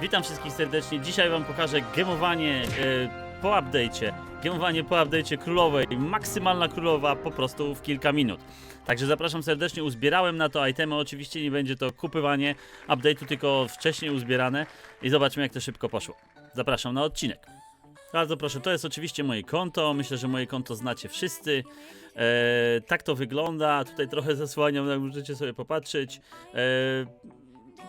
Witam wszystkich serdecznie. Dzisiaj Wam pokażę gemowanie e, po update'cie. Gemowanie po update'cie królowej. Maksymalna królowa po prostu w kilka minut. Także zapraszam serdecznie. Uzbierałem na to itemy. Oczywiście nie będzie to kupywanie update'u, tylko wcześniej uzbierane. I zobaczmy jak to szybko poszło. Zapraszam na odcinek. Bardzo proszę, to jest oczywiście moje konto. Myślę, że moje konto znacie wszyscy. E, tak to wygląda. Tutaj trochę zasłaniam, jak możecie sobie popatrzeć. E,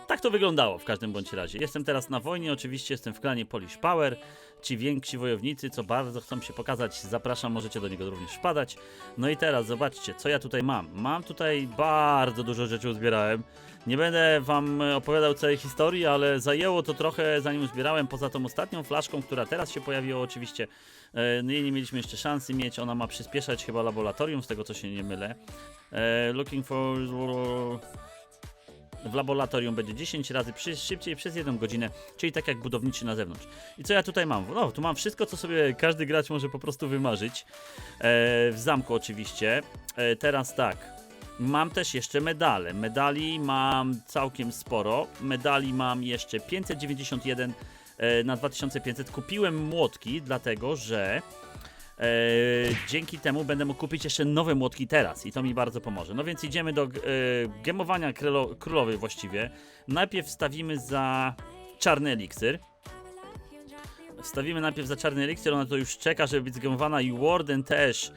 tak to wyglądało w każdym bądź razie. Jestem teraz na wojnie, oczywiście jestem w klanie Polish Power. Ci więksi wojownicy, co bardzo chcą się pokazać, zapraszam, możecie do niego również wpadać. No i teraz zobaczcie, co ja tutaj mam. Mam tutaj bardzo dużo rzeczy uzbierałem. Nie będę wam opowiadał całej historii, ale zajęło to trochę zanim uzbierałem, poza tą ostatnią flaszką, która teraz się pojawiła oczywiście. Jej nie mieliśmy jeszcze szansy mieć, ona ma przyspieszać chyba laboratorium, z tego co się nie mylę. E, looking for... W laboratorium będzie 10 razy przy, szybciej przez 1 godzinę, czyli tak jak budowniczy na zewnątrz. I co ja tutaj mam? No, tu mam wszystko, co sobie każdy gracz może po prostu wymarzyć. E, w zamku oczywiście. E, teraz tak. Mam też jeszcze medale. Medali mam całkiem sporo. Medali mam jeszcze 591 e, na 2500. Kupiłem młotki, dlatego że dzięki temu będę mógł kupić jeszcze nowe młotki teraz i to mi bardzo pomoże. No więc idziemy do e, gemowania królo, królowej właściwie. Najpierw wstawimy za czarny eliksir. Wstawimy najpierw za czarny eliksir, ona to już czeka, żeby być zgemowana i Warden też.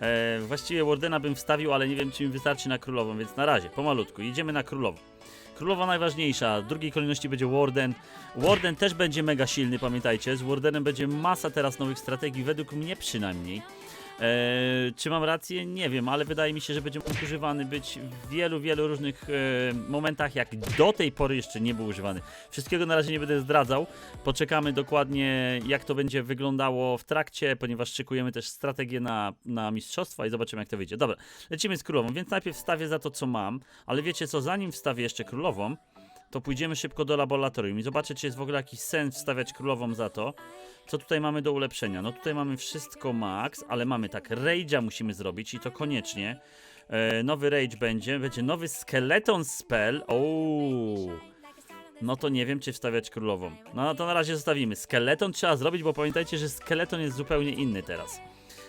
E, właściwie Wardena bym wstawił, ale nie wiem czy mi wystarczy na królową, więc na razie, pomalutku. Idziemy na królową. Królowa najważniejsza, w drugiej kolejności będzie Warden. Warden też będzie mega silny, pamiętajcie. Z Wardenem będzie masa teraz nowych strategii, według mnie przynajmniej. Eee, czy mam rację? Nie wiem, ale wydaje mi się, że będzie mógł używany być w wielu, wielu różnych e, momentach, jak do tej pory jeszcze nie był używany. Wszystkiego na razie nie będę zdradzał. Poczekamy dokładnie, jak to będzie wyglądało w trakcie, ponieważ szykujemy też strategię na, na mistrzostwa i zobaczymy, jak to wyjdzie. Dobra, lecimy z królową, więc najpierw wstawię za to, co mam, ale wiecie co, zanim wstawię jeszcze królową, to pójdziemy szybko do laboratorium i zobaczę, czy jest w ogóle jakiś sens wstawiać królową za to. Co tutaj mamy do ulepszenia? No tutaj mamy wszystko max, ale mamy tak, rage'a musimy zrobić i to koniecznie. E, nowy rage będzie, będzie nowy skeleton spell. Ooo. No to nie wiem, czy wstawiać królową. No to na razie zostawimy. Skeleton trzeba zrobić, bo pamiętajcie, że skeleton jest zupełnie inny teraz.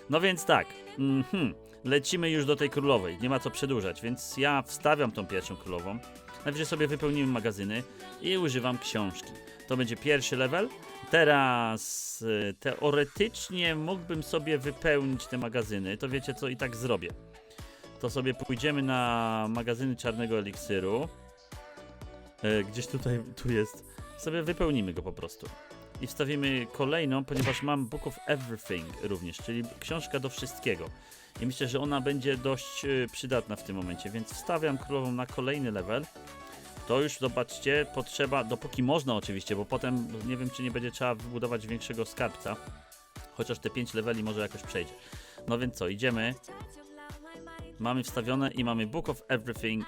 No więc tak, mhm, lecimy już do tej królowej, nie ma co przedłużać, więc ja wstawiam tą pierwszą królową. Najwyżej sobie wypełnimy magazyny i używam książki. To będzie pierwszy level. Teraz y, teoretycznie mógłbym sobie wypełnić te magazyny, to wiecie co i tak zrobię. To sobie pójdziemy na magazyny czarnego eliksiru. E, Gdzieś tutaj, tu jest. Sobie wypełnimy go po prostu. I wstawimy kolejną, ponieważ mam Book of Everything również, czyli książka do wszystkiego. I myślę, że ona będzie dość y, przydatna w tym momencie, więc wstawiam królową na kolejny level. To już zobaczcie, potrzeba, dopóki można oczywiście, bo potem nie wiem, czy nie będzie trzeba wybudować większego skarbca. Chociaż te 5 leveli może jakoś przejdzie. No więc co, idziemy. Mamy wstawione i mamy Book of Everything.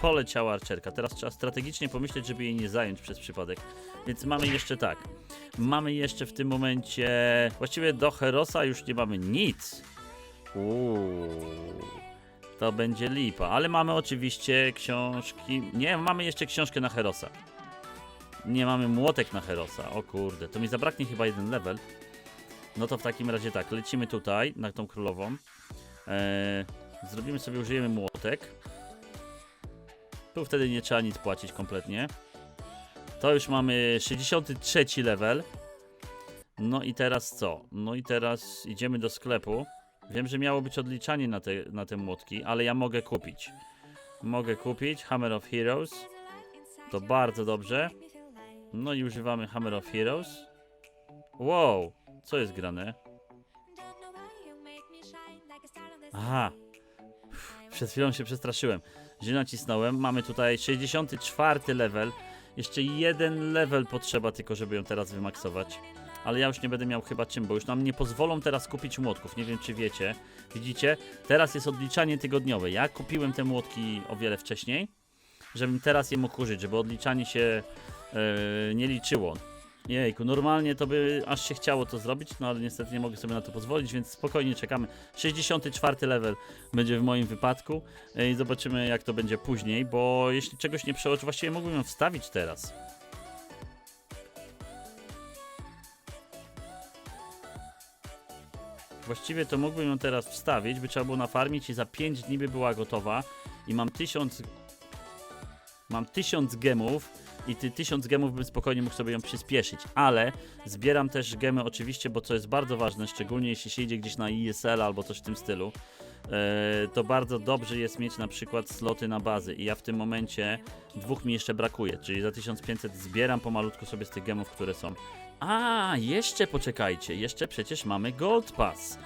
Poleciała archerka. Teraz trzeba strategicznie pomyśleć, żeby jej nie zająć przez przypadek. Więc mamy jeszcze tak. Mamy jeszcze w tym momencie. Właściwie do Herosa już nie mamy nic. Uuu. To będzie lipa. Ale mamy oczywiście książki. Nie, mamy jeszcze książkę na Herosa. Nie mamy młotek na Herosa. O kurde, to mi zabraknie chyba jeden level. No to w takim razie tak, lecimy tutaj na tą królową. Eee, zrobimy sobie, użyjemy młotek. Tu wtedy nie trzeba nic płacić kompletnie. To już mamy 63 level. No i teraz co? No i teraz idziemy do sklepu. Wiem, że miało być odliczanie na te, na te młotki, ale ja mogę kupić. Mogę kupić Hammer of Heroes. To bardzo dobrze. No i używamy Hammer of Heroes. Wow, co jest grane? Aha. Przed chwilą się przestraszyłem. Źle nacisnąłem. Mamy tutaj 64 level. Jeszcze jeden level potrzeba tylko, żeby ją teraz wymaksować. Ale ja już nie będę miał chyba czym, bo już nam nie pozwolą teraz kupić młotków. Nie wiem, czy wiecie. Widzicie? Teraz jest odliczanie tygodniowe. Ja kupiłem te młotki o wiele wcześniej, żebym teraz je mógł użyć, żeby odliczanie się e, nie liczyło. Jejku, normalnie to by aż się chciało to zrobić, no ale niestety nie mogę sobie na to pozwolić, więc spokojnie czekamy. 64 level będzie w moim wypadku e, i zobaczymy jak to będzie później, bo jeśli czegoś nie przeoczy, właściwie mógłbym ją wstawić teraz. Właściwie to mógłbym ją teraz wstawić, by trzeba było nafarmić i za 5 dni by była gotowa i mam 1000 mam 1000 gemów i ty 1000 gemów bym spokojnie mógł sobie ją przyspieszyć, ale zbieram też gemy oczywiście, bo co jest bardzo ważne, szczególnie jeśli się idzie gdzieś na ISL albo coś w tym stylu, e, to bardzo dobrze jest mieć na przykład sloty na bazy i ja w tym momencie dwóch mi jeszcze brakuje, czyli za 1500 zbieram pomalutku sobie z tych gemów, które są. A, jeszcze poczekajcie, jeszcze przecież mamy Gold Pass.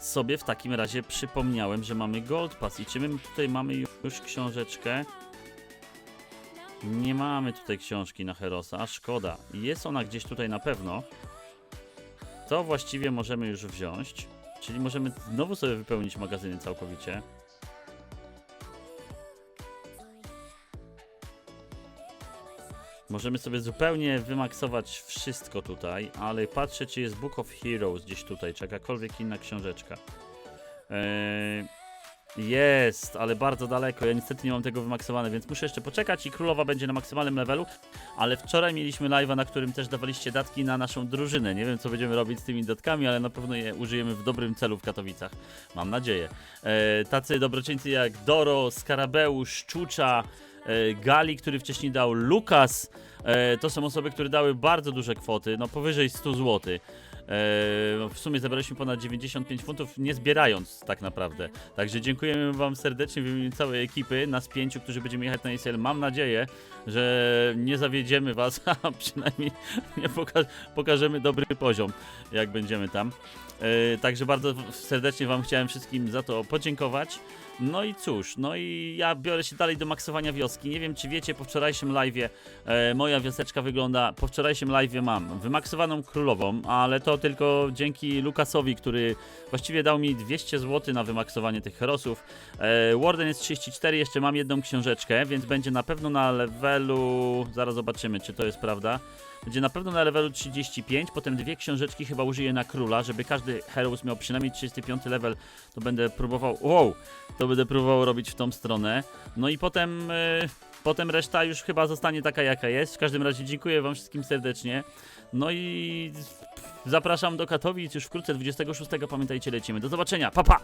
Sobie w takim razie przypomniałem, że mamy Gold Pass i czy my tutaj mamy już książeczkę? Nie mamy tutaj książki na Herosa, a szkoda. Jest ona gdzieś tutaj na pewno. To właściwie możemy już wziąć. Czyli możemy znowu sobie wypełnić magazyny całkowicie. Możemy sobie zupełnie wymaksować wszystko tutaj, ale patrzę, czy jest Book of Heroes gdzieś tutaj, czy jakakolwiek inna książeczka. Eee, jest, ale bardzo daleko. Ja niestety nie mam tego wymaksowane, więc muszę jeszcze poczekać i królowa będzie na maksymalnym levelu. Ale wczoraj mieliśmy live'a, na którym też dawaliście datki na naszą drużynę. Nie wiem, co będziemy robić z tymi datkami, ale na pewno je użyjemy w dobrym celu w Katowicach. Mam nadzieję. E, tacy dobroczyńcy jak Doro, Skarabeusz, Czucza, Gali, który wcześniej dał, Lukas. E, to są osoby, które dały bardzo duże kwoty, no powyżej 100 zł. E, w sumie zebraliśmy ponad 95 funtów, nie zbierając tak naprawdę. Także dziękujemy Wam serdecznie w imieniu całej ekipy, nas pięciu, którzy będziemy jechać na ESL. Mam nadzieję, że nie zawiedziemy Was, a przynajmniej nie poka pokażemy dobry poziom, jak będziemy tam. E, także bardzo serdecznie Wam chciałem wszystkim za to podziękować. No i cóż, no i ja biorę się dalej do maksowania wioski. Nie wiem, czy wiecie, po wczorajszym live'ie e, moja wioseczka wygląda. Po wczorajszym live'ie mam wymaksowaną królową, ale to tylko dzięki Lukasowi, który właściwie dał mi 200 zł na wymaksowanie tych herosów. E, Warden jest 34, jeszcze mam jedną książeczkę, więc będzie na pewno na levelu. Zaraz zobaczymy, czy to jest prawda. Będzie na pewno na levelu 35, potem dwie książeczki chyba użyję na króla, żeby każdy heros miał przynajmniej 35 level, to będę próbował, wow, to będę próbował robić w tą stronę. No i potem, e, potem reszta już chyba zostanie taka jaka jest. W każdym razie dziękuję wam wszystkim serdecznie. No i zapraszam do Katowic już wkrótce 26, pamiętajcie lecimy. Do zobaczenia, pa pa!